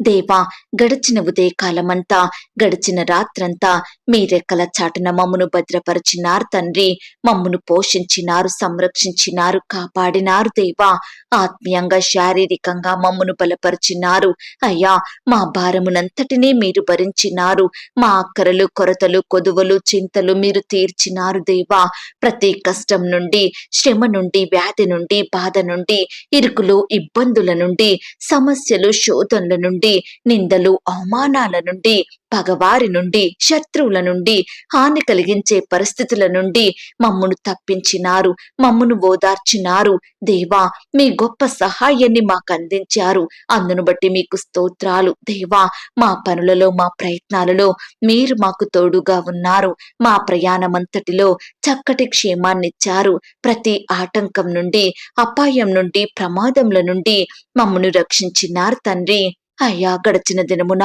దేవా గడిచిన ఉదయకాలమంతా గడిచిన రాత్రంతా మీ రెక్కల చాటున మమ్మును భద్రపరిచినారు తండ్రి. మమ్మును పోషించినారు సంరక్షించినారు కాపాడినారు దేవా. ఆత్మీయంగా శారీరకంగా మమ్మును బలపరిచినారు. అయ్యా మా భారమునంతటినీ మీరు భరించినారు. మా అక్కరలు కొరతలు కొదువలు చింతలు మీరు తీర్చినారు దేవా. ప్రతి కష్టం నుండి శ్రమ నుండి వ్యాధి నుండి బాధ నుండి ఇరుకులు ఇబ్బందుల నుండి సమస్యలు శోధనల నుండి నిందలు అవమానాల నుండి పగవారి నుండి శత్రువుల నుండి హాని కలిగించే పరిస్థితుల నుండి మమ్మును తప్పించినారు మమ్మును ఓదార్చినారు. దేవా మీ గొప్ప సహాయాన్ని మాకు అందించారు. అందును బట్టి మీకు స్తోత్రాలు. దేవా మా పనులలో మా ప్రయత్నాలలో మీరు మాకు తోడుగా ఉన్నారు. మా ప్రయాణమంతటిలో చక్కటి క్షేమాన్నిచ్చారు. ప్రతి ఆటంకం నుండి అపాయం నుండి ప్రమాదముల నుండి మమ్మను రక్షించినారు తండ్రి. అయ్యా గడిచిన దినమున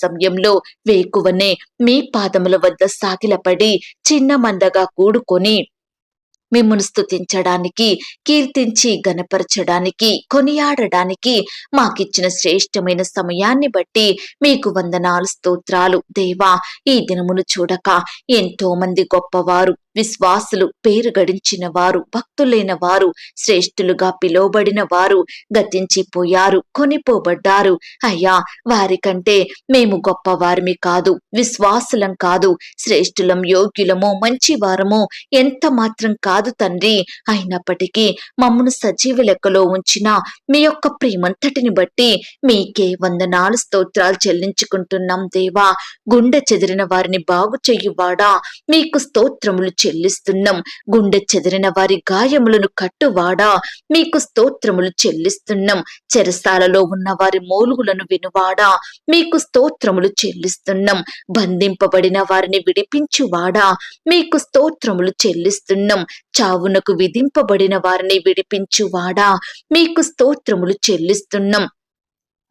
సమయంలో వేకువనే మీ పాదముల వద్ద సాగిలపడి చిన్న మందగా కూడుకొని మిమ్మల్ని స్తుతించడానికి కీర్తించి గనపరచడానికి కొనియాడడానికి మాకిచ్చిన శ్రేష్టమైన సమయాన్ని బట్టి మీకు వందనాలు స్తోత్రాలు. దేవా ఈ దినమును చూడక ఎంతో మంది గొప్పవారు విశ్వాసులు పేరు గడించిన వారు భక్తులైన వారు శ్రేష్ఠులుగా పిలువబడిన వారు గతించిపోయారు కొనిపోబడ్డారు. అయ్యా వారికంటే మేము గొప్పవారిమి కాదు విశ్వాసులం కాదు శ్రేష్ఠులం యోగ్యులము మంచివారమో ఎంత మాత్రం కాదు తండ్రి. అయినప్పటికీ మమ్మను సజీవ లెక్కలో ఉంచిన మీ యొక్క ప్రేమంతటిని బట్టి మీకే వందనాలు స్తోత్రాలు చెల్లించుకుంటున్నాం దేవా. గుండె చెదిరిన వారిని బాగు చెయ్యువాడా మీకు స్తోత్రములు చెల్లిస్తున్నాం. గుండె చెదిరిన వారి గాయములను కట్టువాడా? మీకు స్తోత్రములు చెల్లిస్తున్నాం. చెరసాలలో ఉన్న వారి మూలుగులను వినువాడా? మీకు స్తోత్రములు చెల్లిస్తున్నాం. బంధింపబడిన వారిని విడిపించువాడా? మీకు స్తోత్రములు చెల్లిస్తున్నాం. చావునకు విధింపబడిన వారిని విడిపించువాడా? మీకు స్తోత్రములు చెల్లిస్తున్నాం.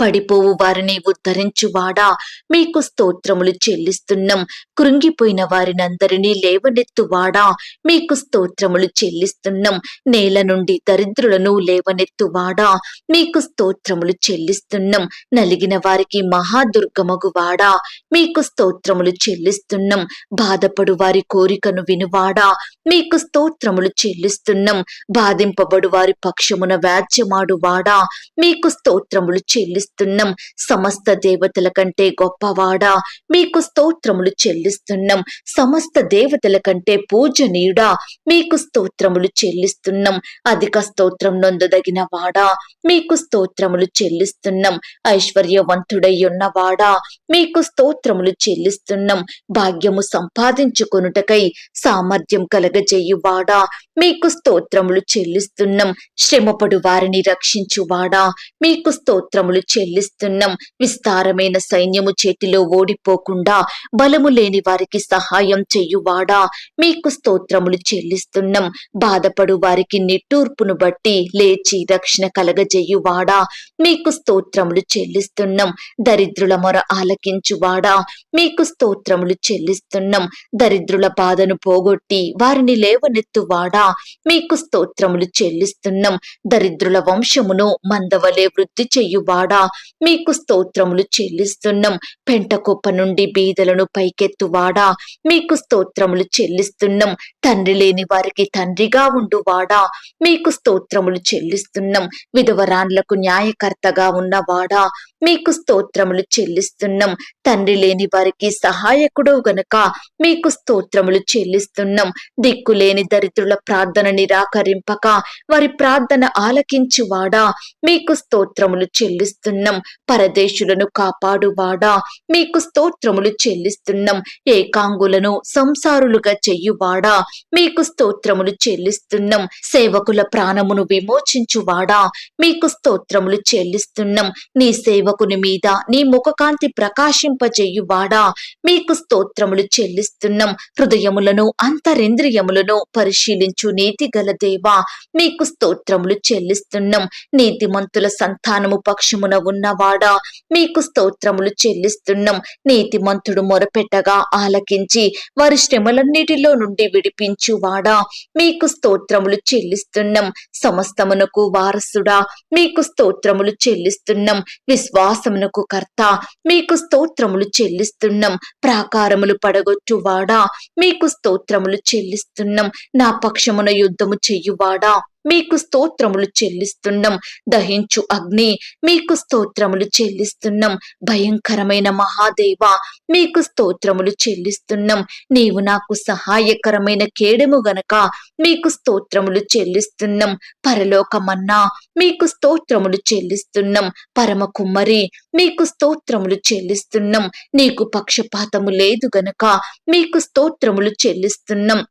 పడిపోవు వారిని ఉద్ధరించువాడా? మీకు స్తోత్రములు చెల్లిస్తున్నాం. కృంగిపోయిన వారినందరినీ లేవనెత్తువాడా? మీకు స్తోత్రములు చెల్లిస్తున్నాం. నేల నుండి దరిద్రులను లేవనెత్తువాడా? మీకు స్తోత్రములు చెల్లిస్తున్నాం. నలిగిన వారికి మహాదుర్గమగువాడా? మీకు స్తోత్రములు చెల్లిస్తున్నాం. బాధపడు వారి కోరికను వినువాడా? మీకు స్తోత్రములు చెల్లిస్తున్నాం. బాధింపబడు వారి పక్షమున వ్యాజ్యమాడువాడా? మీకు స్తోత్రములు చెల్లిస్తున్నాం. సమస్త దేవతల కంటే గొప్పవాడా. మీకు స్తోత్రములు చెల్లిస్తున్నాం. సమస్త దేవతల కంటే పూజనీయుడా. మీకు స్తోత్రములు చెల్లిస్తున్నాం. అధిక స్తోత్రం నొందదగిన వాడా మీకు స్తోత్రములు చెల్లిస్తున్నాం. ఐశ్వర్యవంతుడై ఉన్నవాడా మీకు స్తోత్రములు చెల్లిస్తున్నాం. భాగ్యము సంపాదించుకొనుటకై సామర్థ్యం కలగజేయువాడా. మీకు స్తోత్రములు చెల్లిస్తున్నాం. శ్రమపడు వారిని రక్షించువాడా. మీకు స్తోత్రములు చెల్లిస్తున్నాం. విస్తారమైన సైన్యము చేతిలో ఓడిపోకుండా బలము లేని వారికి సహాయం చెయ్యువాడా మీకు స్తోత్రములు చెల్లిస్తున్నాం. బాధపడు వారికి నిట్టూర్పును బట్టి లేచి రక్షణ కలగజేయువాడా? మీకు స్తోత్రములు చెల్లిస్తున్నాం. దరిద్రుల మొర ఆలకించువాడా? మీకు స్తోత్రములు చెల్లిస్తున్నాం. దరిద్రుల బాధను పోగొట్టి వారిని లేవనెత్తువాడా? మీకు స్తోత్రములు చెల్లిస్తున్నాం. దరిద్రుల వంశమును మందవలే వృద్ధి చెయ్యువాడా మీకు స్తోత్రములు చెల్లిస్తున్నాం. పెంటకొప్ప నుండి బీదలను పైకెత్తువాడా? మీకు స్తోత్రములు చెల్లిస్తున్నాం. తండ్రి లేని వారికి తండ్రిగా ఉండువాడా? మీకు స్తోత్రములు చెల్లిస్తున్నాం. విధవరాన్లకు న్యాయకర్తగా ఉన్నవాడా? మీకు స్తోత్రములు చెల్లిస్తున్నాం. తండ్రి లేని వారికి సహాయకుడు గనక మీకు స్తోత్రములు చెల్లిస్తున్నాం. దిక్కులేని దరిద్రుల ప్రార్థన నిరాకరింపక వారి ప్రార్థన ఆలకించువాడా? మీకు స్తోత్రములు చెల్లిస్తున్నాం. పరదేశులను కాపాడువాడా? మీకు స్తోత్రములు చెల్లిస్తున్నాం. ఏకాంగులను సంసారులుగా చెయ్యువాడా మీకు స్తోత్రములు చెల్లిస్తున్నాం. సేవకుల ప్రాణమును విమోచించువాడా? మీకు స్తోత్రములు చెల్లిస్తున్నాం. నీ సేవ సేవకుని మీద నీ ముఖకాంతి ప్రకాశింపజేయువాడా? మీకు స్తోత్రములు చెల్లిస్తున్నాం. హృదయములను అంతరింద్రియములను పరిశీలించు నీతి గల దేవా మీకు స్తోత్రములు చెల్లిస్తున్నాం. నీతిమంతుల సంతానము పక్షమున ఉన్నవాడా? మీకు స్తోత్రములు చెల్లిస్తున్నాం. నీతిమంతుడు మొరపెట్టగా ఆలకించి వారి శ్రమలన్నిటిలో నుండి విడిపించువాడా? మీకు స్తోత్రములు చెల్లిస్తున్నాం. సమస్తమునకు వారసుడా మీకు స్తోత్రములు చెల్లిస్తున్నాం. విశ్వాసమునకు కర్త మీకు స్తోత్రములు చెల్లిస్తున్నాం. ప్రాకారములు పడగొట్టువాడా? మీకు స్తోత్రములు చెల్లిస్తున్నాం. నా పక్షమున యుద్ధము చెయ్యువాడా మీకు స్తోత్రములు చెల్లిస్తున్నాం. దహించు అగ్ని మీకు స్తోత్రములు చెల్లిస్తున్నాం. భయంకరమైన మహాదేవ మీకు స్తోత్రములు చెల్లిస్తున్నాం. నీవు నాకు సహాయకరమైన కేడము గనక మీకు స్తోత్రములు చెల్లిస్తున్నాం. పరలోకమన్నా మీకు స్తోత్రములు చెల్లిస్తున్నాం. పరమ కుమ్మరి మీకు స్తోత్రములు చెల్లిస్తున్నాం. నీకు పక్షపాతము లేదు గనక మీకు స్తోత్రములు చెల్లిస్తున్నాం.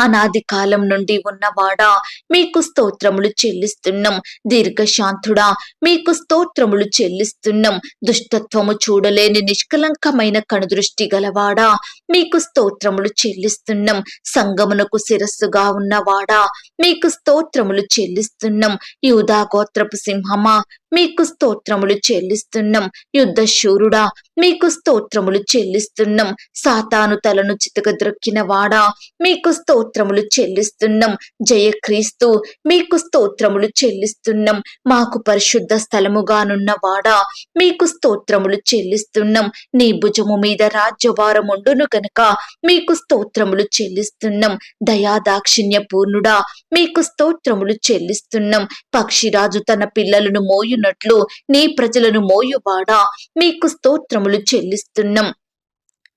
అనాది కాలం నుండి ఉన్నవాడా? మీకు స్తోత్రములు చెల్లిస్తున్నాం. దీర్ఘశాంతుడా మీకు స్తోత్రములు చెల్లిస్తున్నాం. దుష్టత్వము చూడలేని నిష్కలంకమైన కనుదృష్టి గలవాడా? మీకు స్తోత్రములు చెల్లిస్తున్నాం. సంగమునకు శిరస్సుగా ఉన్నవాడా? మీకు స్తోత్రములు చెల్లిస్తున్నాం. యూదా గోత్రపు సింహమా? మీకు స్తోత్రములు చెల్లిస్తున్నాం. యుద్ధ శూరుడా మీకు స్తోత్రములు చెల్లిస్తున్నాం. సాతాను తలను చితకద్రొక్కిన వాడా మీకు స్తోత్రములు చెల్లిస్తున్నాం. జయక్రీస్తు మీకు స్తోత్రములు చెల్లిస్తున్నాం. మాకు పరిశుద్ధ స్థలముగానున్న వాడా మీకు స్తోత్రములు చెల్లిస్తున్నాం. నీ భుజము మీద రాజ్యభారం ఉండును గనక మీకు స్తోత్రములు చెల్లిస్తున్నాం. దయాదాక్షిణ్య పూర్ణుడా మీకు స్తోత్రములు చెల్లిస్తున్నాం. పక్షిరాజు తన పిల్లలను మోయు చేయునట్లు నీ ప్రజలను మోయువాడా? మీకు స్తోత్రములు చెల్లిస్తున్నాం.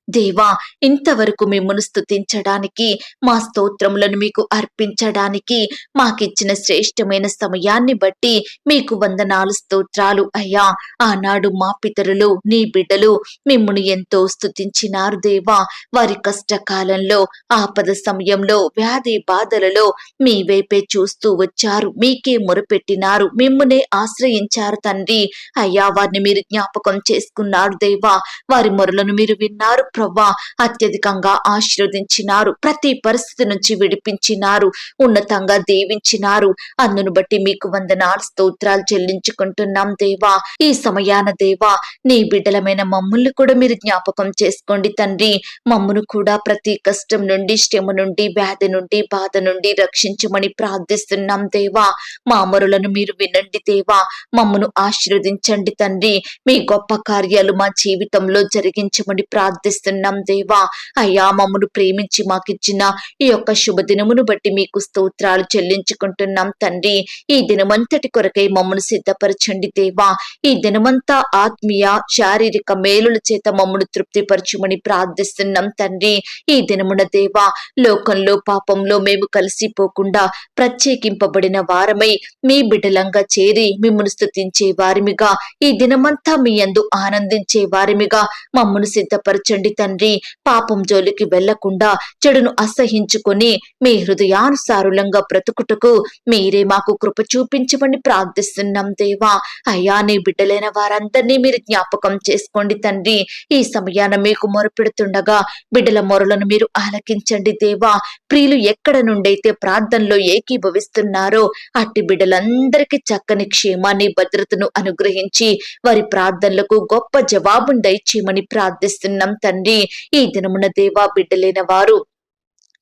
దేవా ఇంతవరకు మిమ్మను స్తుతించడానికి మా స్తోత్రములను మీకు అర్పించడానికి మాకిచ్చిన శ్రేష్టమైన సమయాన్ని బట్టి మీకు వందనాలు స్తోత్రాలు అయ్యా. ఆనాడు మా పితరులు నీ బిడ్డలు మిమ్మను ఎంతో స్థుతించినారు దేవా. వారి కష్టకాలంలో ఆపద సమయంలో వ్యాధి బాధలలో మీ వైపే చూస్తూ వచ్చారు. మీకే మొరపెట్టినారు. మిమ్మునే ఆశ్రయించారు తండ్రి. అయ్యా వారిని మీరు జ్ఞాపకం చేసుకున్నారు దేవా. వారి మొరలను మీరు విన్నారు. ప్రవ్వా అత్యధికంగా ఆశీర్వదించినారు ప్రతి పరిస్థితి నుంచి విడిపించినారు ఉన్నతంగా దీవించినారు. అందును బట్టి మీకు వందనాలు స్తోత్రాలు చెల్లించుకుంటున్నాం దేవా. ఈ సమయాన దేవా నీ బిడ్డలమైన మమ్ముల్ని కూడా మీరు జ్ఞాపకం చేసుకోండి తండ్రి. మమ్మును కూడా ప్రతి కష్టం నుండి శ్రమ నుండి వ్యాధి నుండి బాధ నుండి రక్షించమని ప్రార్థిస్తున్నాం దేవా. మా మీరు వినండి దేవా. మమ్మను ఆశీర్వదించండి తండ్రి. మీ గొప్ప కార్యాలు మా జీవితంలో జరిగించమని ప్రార్థిస్తున్నాం దేవా. అయ్యా మమ్మను ప్రేమించి మాకిచ్చిన ఈ యొక్క శుభదినమును బట్టి మీకు స్తోత్రాలు చెల్లించుకుంటున్నాం తండ్రి. ఈ దినమంతటి కొరకై మమ్మను సిద్ధపరచండి దేవా. ఈ దినమంతా ఆత్మీయ శారీరక మేలుల చేత మమ్మను తృప్తిపరచమని ప్రార్థిస్తున్నాం తండ్రి. ఈ దినమున దేవా లోకంలో పాపంలో మేము కలిసిపోకుండా ప్రత్యేకింపబడిన వారమై మీ బిడ్డలంగా చేరి మిమ్మను స్తుతించే వారిమిగా ఈ దినమంతా మీ అందు ఆనందించే వారిమిగా మమ్మను సిద్ధపరచండి తండ్రి పాపం జోలికి వెళ్ళకుండా చెడును అసహించుకొని మీ హృదయానుసారులంగా బ్రతుకుటకు మీరే మాకు కృప చూపించమని ప్రార్థిస్తున్నాం దేవా. అయ్యా నీ బిడ్డలైన వారందరినీ మీరు జ్ఞాపకం చేసుకోండి తండ్రి. ఈ సమయాన మీకు మొరపెడుతుండగా బిడ్డల మొరలను మీరు ఆలకించండి దేవా. ప్రియులు ఎక్కడ నుండైతే ప్రార్థనలో ఏకీభవిస్తున్నారో అట్టి బిడ్డలందరికీ చక్కని క్షేమాన్ని భద్రతను అనుగ్రహించి వారి ప్రార్థనలకు గొప్ప జవాబును దయచేయమని ప్రార్థిస్తున్నాం తండ్రి. ఈ దినమున దేవా బిడ్డలైన వారు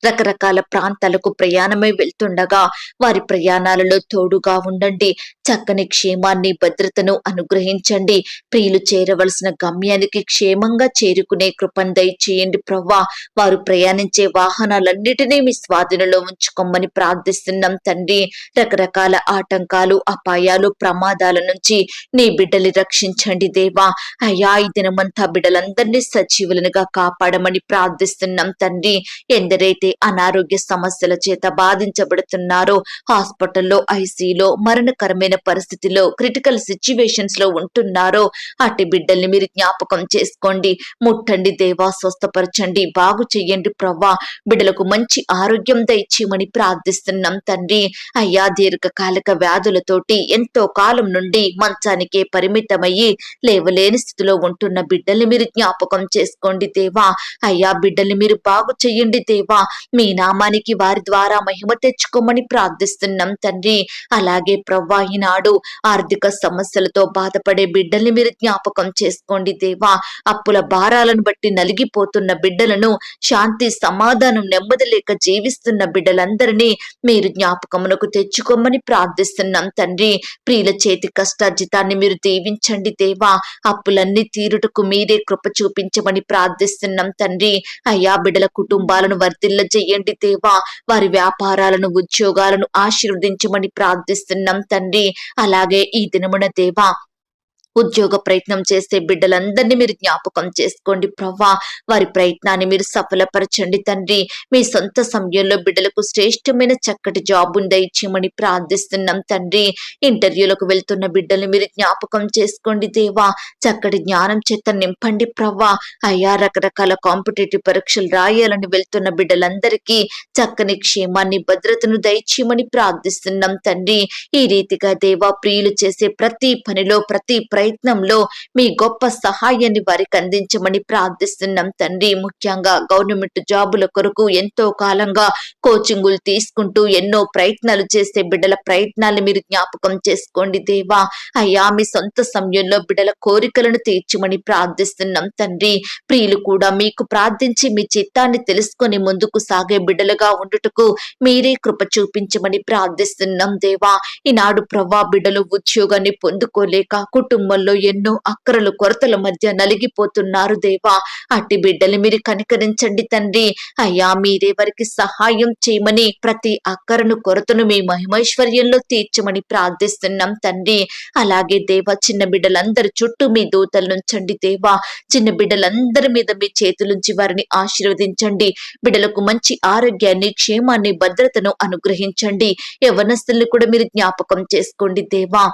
రకరకాల ప్రాంతాలకు ప్రయాణమై వెళ్తుండగా వారి ప్రయాణాలలో తోడుగా ఉండండి. చక్కని క్షేమాన్ని భద్రతను అనుగ్రహించండి. ప్రియులు చేరవలసిన గమ్యానికి క్షేమంగా చేరుకునే కృపను దయచేయండి ప్రవ్వా. వారు ప్రయాణించే వాహనాలన్నిటినీ మీ స్వాధీనంలో ఉంచుకోమని ప్రార్థిస్తున్నాం తండ్రి. రకరకాల ఆటంకాలు అపాయాలు ప్రమాదాల నుంచి నీ బిడ్డల్ని రక్షించండి దేవా. అయ్యా ఈ దినమంతా బిడ్డలందరినీ సజీవులనుగా కాపాడమని ప్రార్థిస్తున్నాం తండ్రి. ఎందరైతే అనారోగ్య సమస్యల చేత బాధించబడుతున్నారో హాస్పిటల్లో ఐసీలో మరణకరమైన పరిస్థితిలో క్రిటికల్ సిచ్యువేషన్స్లో ఉంటున్నారో అటు బిడ్డల్ని మీరు జ్ఞాపకం చేసుకోండి. ముట్టండి దేవా స్వస్థపరచండి బాగు చెయ్యండి ప్రవ్వా. బిడ్డలకు మంచి ఆరోగ్యం దయచేయమని ప్రార్థిస్తున్నాం తండ్రి. అయ్యా దీర్ఘకాలిక వ్యాధులతోటి ఎంతో కాలం నుండి మంచానికే పరిమితమయ్యి లేవలేని స్థితిలో ఉంటున్న బిడ్డల్ని మీరు జ్ఞాపకం చేసుకోండి దేవా. అయ్యా బిడ్డల్ని మీరు బాగు చెయ్యండి దేవా. మీ నామానికి వారి ద్వారా మహిమ తెచ్చుకోమని ప్రార్థిస్తున్నాం తండ్రి. అలాగే ప్రవ్వా ఈనాడు ఆర్థిక సమస్యలతో బాధపడే బిడ్డల్ని మీరు జ్ఞాపకం చేసుకోండి దేవా. అప్పుల భారాలను బట్టి నలిగిపోతున్న బిడ్డలను శాంతి సమాధానం నెమ్మది లేక జీవిస్తున్న బిడ్డలందరినీ మీరు జ్ఞాపకమునకు తెచ్చుకోమని ప్రార్థిస్తున్నాం తండ్రి. ప్రియుల చేతి కష్టార్జితాన్ని మీరు దీవించండి దేవా. అప్పులన్నీ తీరుటకు మీరే కృప చూపించమని ప్రార్థిస్తున్నాం తండ్రి. అయ్యా బిడ్డల కుటుంబాలను వర్తిల్ల చెయ్యండి దేవా. వారి వ్యాపారాలను ఉద్యోగాలను ఆశీర్వదించమని ప్రార్థిస్తున్నాం తండ్రి. అలాగే ఈ దినమున దేవా ఉద్యోగ ప్రయత్నం చేసే బిడ్డలందరినీ మీరు జ్ఞాపకం చేసుకోండి. ప్రవ్వా వారి ప్రయత్నాన్ని మీరు సఫలపరచండి తండ్రి. మీ సొంత సమయంలో బిడ్డలకు శ్రేష్టమైన చక్కటి జాబ్ దయచేయమని ప్రార్థిస్తున్నాం తండ్రి. ఇంటర్వ్యూలకు వెళ్తున్న బిడ్డల్ని మీరు జ్ఞాపకం చేసుకోండి దేవా. చక్కటి జ్ఞానం చేత నింపండి ప్రవ్వా అయ్యా రకరకాల కాంపిటేటివ్ పరీక్షలు రాయాలని వెళ్తున్న బిడ్డలందరికీ చక్కని క్షేమాన్ని భద్రతను దయచేయమని ప్రార్థిస్తున్నాం తండ్రి. ఈ రీతిగా దేవా ప్రియులు చేసే ప్రతి పనిలో ప్రతి ప్రయత్నంలో మీ గొప్ప సహాయాన్ని వారికి అందించమని ప్రార్థిస్తున్నాం తండ్రి. ముఖ్యంగా గవర్నమెంట్ జాబుల కొరకు ఎంతో కాలంగా కోచింగులు తీసుకుంటూ ఎన్నో ప్రయత్నాలు చేసే బిడ్డల ప్రయత్నాలు మీరు జ్ఞాపకం చేసుకోండి దేవా. అయ్యా మీ సొంత సమయంలో బిడ్డల కోరికలను తీర్చమని ప్రార్థిస్తున్నాం తండ్రి. ప్రియులు కూడా మీకు ప్రార్థించి మీ చిత్తాన్ని తెలుసుకొని ముందుకు సాగే బిడ్డలుగా ఉండుటకు మీరే కృప చూపించమని ప్రార్థిస్తున్నాం దేవా. ఈనాడు ప్రవా బిడ్డలు ఉద్యోగాన్ని పొందుకోలేక కుటుంబంలో ఎన్నో అక్కరలు కొరతల మధ్య నలిగిపోతున్నారు దేవా. అట్టి బిడ్డలు మీరు కనికరించండి తండ్రి. అయ్యా మీరే వారికి సహాయం చేయమని ప్రతి అక్కరను కొరతను మీ మహిమైశ్వర్యంలో తీర్చమని ప్రార్థిస్తున్నాం తండ్రి. అలాగే దేవా చిన్న బిడ్డలందరి చుట్టూ మీ దూతలు నుంచండి దేవా. చిన్న బిడ్డలందరి మీద మీ చేతులుంచి వారిని ఆశీర్వదించండి. బిడ్డలకు మంచి ఆరోగ్యాన్ని క్షేమాన్ని భద్రతను అనుగ్రహించండి. యవనస్తుల్ని కూడా మీరు జ్ఞాపకం చేసుకోండి దేవా.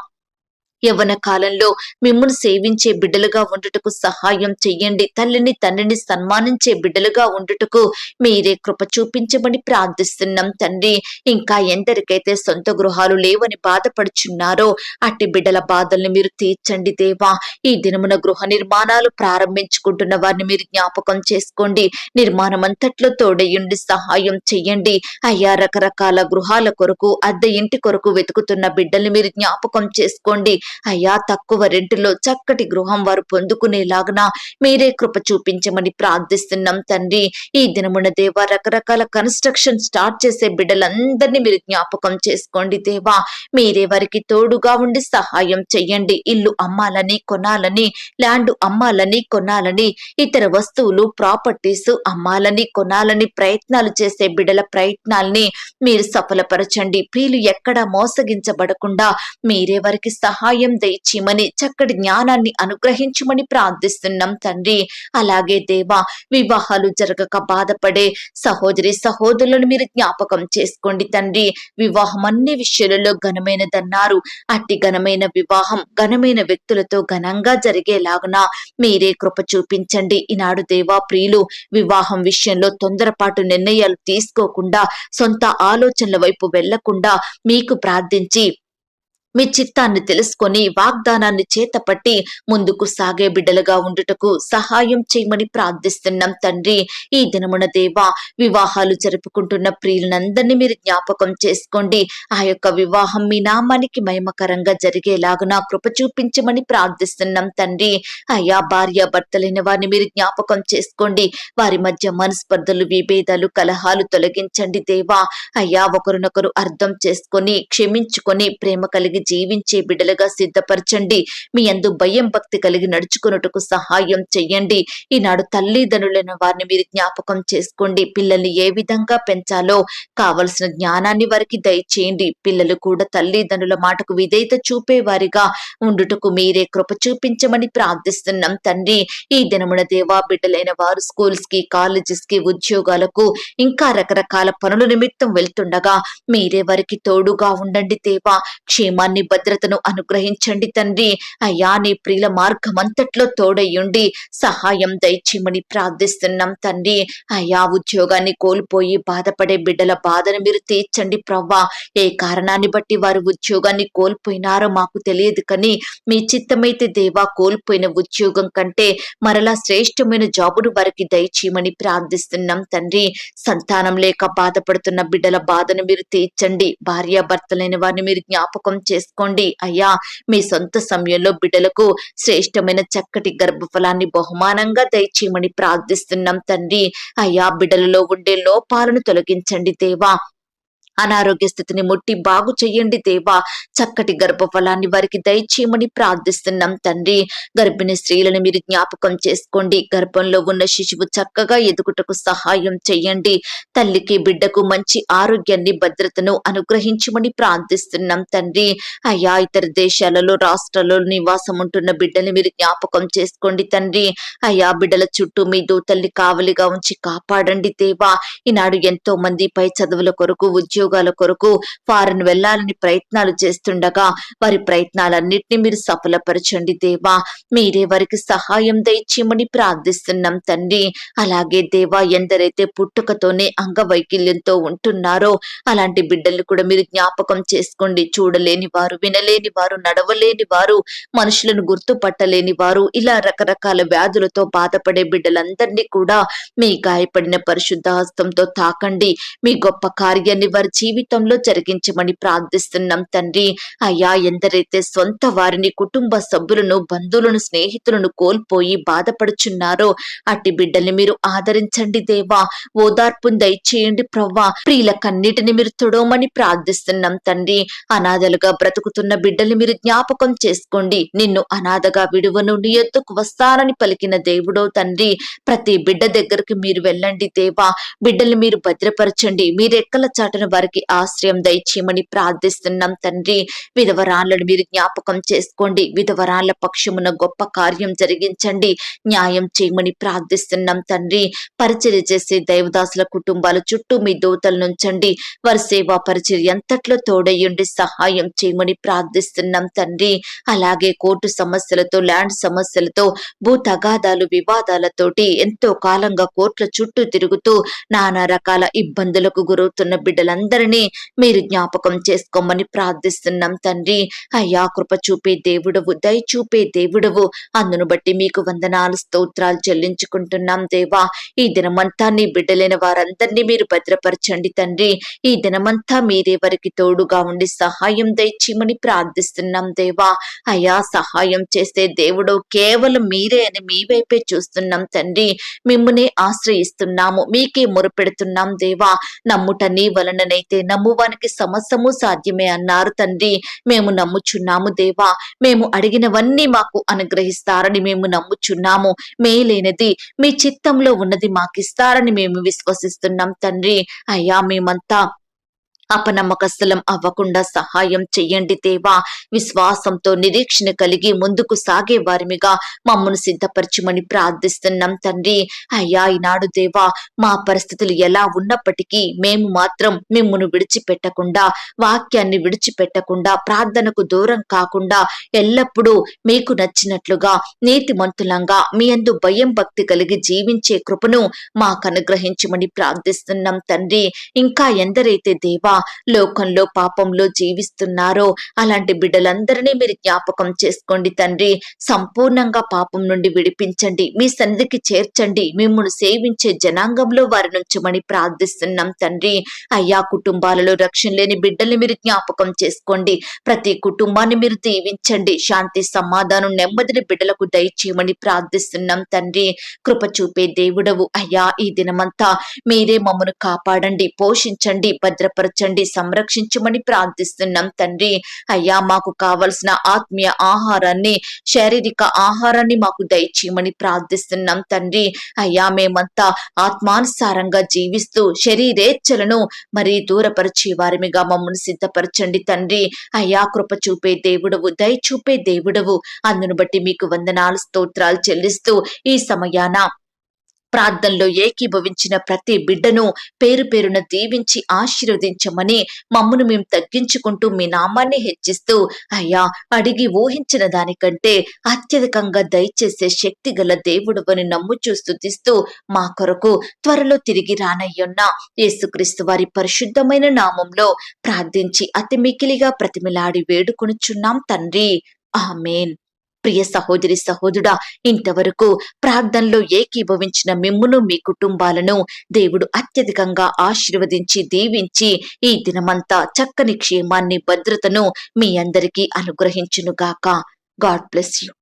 యవ్వన కాలంలో మిమ్మల్ని సేవించే బిడ్డలుగా ఉండుటకు సహాయం చెయ్యండి. తల్లిని తండ్రిని సన్మానించే బిడ్డలుగా ఉండుటకు మీరే కృప చూపించమని ప్రార్థిస్తున్నాం తండ్రి. ఇంకా ఎందరికైతే సొంత గృహాలు లేవని బాధపడుచున్నారో అట్టి బిడ్డల బాధల్ని మీరు తీర్చండి దేవా. ఈ దినమున గృహ నిర్మాణాలు ప్రారంభించుకుంటున్న వారిని మీరు జ్ఞాపకం చేసుకోండి. నిర్మాణం అంతట్లో తోడయుండి సహాయం చెయ్యండి. అయ్యా రకరకాల గృహాల కొరకు అద్దె ఇంటి కొరకు వెతుకుతున్న బిడ్డల్ని మీరు జ్ఞాపకం చేసుకోండి. అయ్యా తక్కువ రెంటులో చక్కటి గృహం వారు పొందుకునేలాగున మీరే కృప చూపించమని ప్రార్థిస్తున్నాం తండ్రి. ఈ దినమున దేవా రకరకాల కన్స్ట్రక్షన్ స్టార్ట్ చేసే బిడ్డలందరినీ మీరు జ్ఞాపకం చేసుకోండి దేవా. మీరే వారికి తోడుగా ఉండి సహాయం చెయ్యండి. ఇల్లు అమ్మాలని కొనాలని ల్యాండ్ అమ్మాలని కొనాలని ఇతర వస్తువులు ప్రాపర్టీస్ అమ్మాలని కొనాలని ప్రయత్నాలు చేసే బిడల ప్రయత్నాల్ని మీరు సఫలపరచండి. ప్రియులు ఎక్కడా మోసగించబడకుండా మీరే వారికి సహాయం దయచేయమని చక్కటి జ్ఞానాన్ని అనుగ్రహించమని ప్రార్థిస్తున్నాం తండ్రి. అలాగే దేవా వివాహాలు జరగక బాధపడే సహోదరి సహోదరులను మీరు జ్ఞాపకం చేసుకోండి తండ్రి. వివాహం అన్ని విషయాలలో ఘనమైనదన్నారు. అట్టి ఘనమైన వివాహం ఘనమైన వ్యక్తులతో ఘనంగా జరిగేలాగున మీరే కృప చూపించండి. ఈనాడు దేవా ప్రియులు వివాహం విషయంలో తొందరపాటు నిర్ణయాలు తీసుకోకుండా సొంత ఆలోచనల వైపు వెళ్ళకుండా మీకు ప్రార్థించి మీ చిత్తాన్ని తెలుసుకొని వాగ్దానాన్ని చేతపట్టి ముందుకు సాగే బిడ్డలుగా ఉండుటకు సహాయం చేయమని ప్రార్థిస్తున్నాం తండ్రి. ఈ దినమున దేవా వివాహాలు జరుపుకుంటున్న ప్రియులందరినీ మీరు జ్ఞాపకం చేసుకోండి. ఆ యొక్క వివాహం మీ నామానికి మహిమకరంగా జరిగేలాగున కృప చూపించమని ప్రార్థిస్తున్నాం తండ్రి. అయ్యా భార్య భర్తలైన వారిని మీరు జ్ఞాపకం చేసుకోండి. వారి మధ్య మనస్పర్ధలు విభేదాలు కలహాలు తొలగించండి దేవా. అయ్యా ఒకరినొకరు అర్థం చేసుకొని క్షమించుకొని ప్రేమ కలిగి జీవించే బిడ్డలుగా సిద్ధపరచండి. మీ అందు భయం భక్తి కలిగి నడుచుకున్నట్టుకు సహాయం చెయ్యండి. ఈనాడు తల్లిదండ్రులైన వారిని మీరు జ్ఞాపకం చేసుకోండి. పిల్లల్ని ఏ విధంగా పెంచాలో కావలసిన జ్ఞానాన్ని వారికి దయచేయండి. పిల్లలు కూడా తల్లిదండ్రుల మాటకు విధేయత చూపే వారిగా ఉండుటకు మీరే కృప చూపించమని ప్రార్థిస్తున్నాం తండ్రి. ఈ దినమున దేవా బిడ్డలైన వారు స్కూల్స్కి కాలేజెస్కి ఉద్యోగాలకు ఇంకా రకరకాల పనుల నిమిత్తం వెళ్తుండగా మీరే వారికి తోడుగా ఉండండి దేవా. క్షేమాన్ని భద్రతను అనుగ్రహించండి తండ్రి. అయ్యా నీ ప్రియుల మార్గమంతట్లో తోడయ్యుండి సహాయం దయచేయమని ప్రార్థిస్తున్నాం తండ్రి. అయ్యా ఉద్యోగాన్ని కోల్పోయి బాధపడే బిడ్డల బాధను మీరు తీర్చండి ప్రవ్వా. ఏ కారణాన్ని బట్టి వారు ఉద్యోగాన్ని కోల్పోయినారో మాకు తెలియదు కానీ మీ చిత్తమైతే దేవా కోల్పోయిన ఉద్యోగం కంటే మరలా శ్రేష్టమైన జాబును వారికి దయచేయమని ప్రార్థిస్తున్నాం తండ్రి. సంతానం లేక బాధపడుతున్న బిడ్డల బాధను మీరు తీర్చండి. భార్యాభర్తలైన వారిని మీరు జ్ఞాపకం చేసుకోండి. అయ్యా మీ సొంత సమయంలో బిడ్డలకు శ్రేష్టమైన చక్కటి గర్భఫలాన్ని బహుమానంగా దయచేయమని ప్రార్థిస్తున్నాం తండ్రి. అయ్యా బిడ్డలలో ఉండే లోపాలను తొలగించండి దేవా. అనారోగ్య స్థితిని ముట్టి బాగు చెయ్యండి దేవా. చక్కటి గర్భఫలాన్ని వారికి దయచేయమని ప్రార్థిస్తున్నాం తండ్రి. గర్భిణీ స్త్రీలను మీరు జ్ఞాపకం చేసుకోండి. గర్భంలో ఉన్న శిశువు చక్కగా ఎదుగుటకు సహాయం చెయ్యండి. తల్లికి బిడ్డకు మంచి ఆరోగ్యాన్ని భద్రతను అనుగ్రహించమని ప్రార్థిస్తున్నాం తండ్రి. అయ్యా ఇతర దేశాలలో రాష్ట్రాలలో నివాసం ఉంటున్న బిడ్డని మీరు జ్ఞాపకం చేసుకోండి తండ్రి. అయ్యా బిడ్డల చుట్టూ మీ దూతల్ని కావలిగా ఉంచి కాపాడండి దేవా. ఈనాడు ఎంతో మంది పై చదువుల కొరకు ఉద్యోగాల కొరకు ఫారెన్ వెళ్ళాలని ప్రయత్నాలు చేస్తుండగా వారి ప్రయత్నాలన్నింటినీ మీరు సఫలపరచండి దేవా. మీరే వారికి సహాయం దయచేయమని ప్రార్థిస్తున్నాం తండ్రి. అలాగే దేవా ఎందరైతే పుట్టుకతోనే అంగవైకల్యంతో ఉంటున్నారో అలాంటి బిడ్డల్ని కూడా మీరు జ్ఞాపకం చేసుకోండి. చూడలేని వారు వినలేని వారు నడవలేని వారు మనుషులను గుర్తుపట్టలేని వారు ఇలా రకరకాల వ్యాధులతో బాధపడే బిడ్డలందరినీ కూడా మీ గాయపడిన పరిశుద్ధ హస్తంతో తాకండి. మీ గొప్ప కార్యాన్ని వారి జీవితంలో జరిగించమని ప్రార్థిస్తున్నాం తండ్రి. అయ్యా ఎందరైతే సొంత వారిని కుటుంబ సభ్యులను బంధువులను స్నేహితులను కోల్పోయి బాధపడుచున్నారో అట్టి బిడ్డల్ని మీరు ఆదరించండి దేవా. ఓదార్పును దయచేయండి ప్రవ్వా. ప్రియులకన్నిటిని మీరు తొడవమని ప్రార్థిస్తున్నాం తండ్రి. అనాథలుగా బ్రతుకుతున్న బిడ్డల్ని మీరు జ్ఞాపకం చేసుకోండి. నిన్ను అనాథగా విడువను నీ ఎత్తుకు వస్తానని పలికిన దేవుడో తండ్రి. ప్రతి బిడ్డ దగ్గరికి మీరు వెళ్ళండి దేవా. బిడ్డల్ని మీరు భద్రపరచండి. మీరెక్కల చాటను వారికి ఆశ్రయం దయచేయమని ప్రార్థిస్తున్నాం తండ్రి. విధవరాళ్ళను మీరు జ్ఞాపకం చేసుకోండి. విధవరాళ్ళ పక్షమున గొప్ప కార్యం జరిగించండి. న్యాయం చేయమని ప్రార్థిస్తున్నాం తండ్రి. పరిచర్య చేసే దైవదాసుల కుటుంబాల చుట్టూ మీ దూతలు నుంచండి వారి సేవా పరిచర్య ఎంతట్లో తోడయ్యుండి సహాయం చేయమని ప్రార్థిస్తున్నాం తండ్రి. అలాగే కోర్టు సమస్యలతో ల్యాండ్ సమస్యలతో భూ తగాదాలు వివాదాలతోటి ఎంతో కాలంగా కోర్టుల చుట్టూ తిరుగుతూ నానా రకాల ఇబ్బందులకు గురవుతున్న బిడ్డలందరినీ మీరు జ్ఞాపకం చేసుకోమని ప్రార్థిస్తున్నాం తండ్రి. అయ్యా కృప చూపే దేవుడవు దయ చూపే దేవుడవు. అందును బట్టి మీకు వందనాలు స్తోత్రాలు చెల్లించుకుంటున్నాం దేవా. ఈ దినమంతా నీ బిడ్డలైన వారందరినీ మీరు భద్రపరచండి తండ్రి. ఈ దినమంతా మీరే వారికి తోడుగా ఉండి సహాయం దయచేయమని ప్రార్థిస్తున్నాం దేవా. అయా సహాయం చేసే దేవుడు కేవలం మీరే అని మీ వైపే చూస్తున్నాం తండ్రి. మిమ్మల్ని ఆశ్రయిస్తున్నాము మీకే మొరపెడుతున్నాం దేవా. నమ్ముట నీ అయితే నమ్మువానికి సమస్తము సాధ్యమే అన్నారు తండ్రి. మేము నమ్ముచున్నాము దేవా. మేము అడిగినవన్నీ మాకు అనుగ్రహిస్తారని మేము నమ్ముచున్నాము. మేలైనది మీ చిత్తంలో ఉన్నది మాకిస్తారని మేము విశ్వసిస్తున్నాం తండ్రి. అయ్యా మేమంతా అపనమ్మకస్థలం అవ్వకుండా సహాయం చెయ్యండి దేవా. విశ్వాసంతో నిరీక్షణ కలిగి ముందుకు సాగే వారిమిగా మమ్మను సిద్ధపరచమని ప్రార్థిస్తున్నాం తండ్రి. అయ్యా ఈనాడు దేవా మా పరిస్థితులు ఎలా ఉన్నప్పటికీ మేము మాత్రం మిమ్మును విడిచిపెట్టకుండా వాక్యాన్ని విడిచిపెట్టకుండా ప్రార్థనకు దూరం కాకుండా ఎల్లప్పుడూ మీకు నచ్చినట్లుగా నీతిమంతులంగా మీ అందు భయం భక్తి కలిగి జీవించే కృపను మాకు అనుగ్రహించమని ప్రార్థిస్తున్నాం తండ్రి. ఇంకా ఎందరైతే దేవా లోకంలో పాపంలో జీవిస్తున్నారో? అలాంటి బిడ్డలందరినీ మీరు జ్ఞాపకం చేసుకోండి తండ్రి. సంపూర్ణంగా పాపం నుండి విడిపించండి. మీ సన్నిధికి చేర్చండి. మిమ్మల్ని సేవించే జనాంగంలో వారి నుంచమని ప్రార్థిస్తున్నాం తండ్రి. అయ్యా కుటుంబాలలో రక్షణ లేని బిడ్డల్ని మీరు జ్ఞాపకం చేసుకోండి. ప్రతి కుటుంబాన్ని మీరు దీవించండి. శాంతి సమాధానం నెమ్మదిని బిడ్డలకు దయచేయమని ప్రార్థిస్తున్నాం తండ్రి. కృప చూపే దేవుడవు. అయ్యా ఈ దినమంతా మీరే మమ్మను కాపాడండి పోషించండి భద్రపరచండి. సంరక్షించమని ప్రార్థిస్తున్నాం తండ్రి. అయ్యా మాకు కావలసిన ఆత్మీయ ఆహారాన్ని శారీరక ఆహారాన్ని మాకు దయచేయమని ప్రార్థిస్తున్నాం తండ్రి. అయ్యా మేమంతా ఆత్మానుసారంగా జీవిస్తూ శరీరేచ్ఛలను మరి దూరపరిచే వారిమిగా మమ్మల్ని సిద్ధపరచండి తండ్రి. అయ్యా కృప చూపే దేవుడవు దయ చూపే దేవుడవు. అందును బట్టి మీకు వందనాలు స్తోత్రాలు చెల్లిస్తూ ఈ సమయాన ప్రార్థనలో ఏకీభవించిన ప్రతి బిడ్డను పేరు పేరున దీవించి ఆశీర్వదించమని మమ్మను మేము తగ్గించుకుంటూ మీ నామాన్ని హెచ్చిస్తూ అయ్యా అడిగి ఊహించిన దానికంటే అత్యధికంగా దయచేసే శక్తి గల దేవుడు అని నమ్ముచూ స్థుతిస్తూ మా కొరకు త్వరలో తిరిగి రానయ్యున్న యేసుక్రీస్తు వారి పరిశుద్ధమైన నామంలో ప్రార్థించి అతి మికిలిగా ప్రతిమిలాడి వేడుకొనుచున్నాం తండ్రి. ఆమెన్. ప్రియ సహోదరి సహోదరుడా ఇంతవరకు ప్రార్థనలో ఏకీభవించిన మిమ్మును మీ కుటుంబాలను దేవుడు అత్యధికంగా ఆశీర్వదించి దీవించి ఈ దినమంతా చక్కని క్షేమాన్ని భద్రతను మీ అందరికీ అనుగ్రహించునుగాక. God bless you.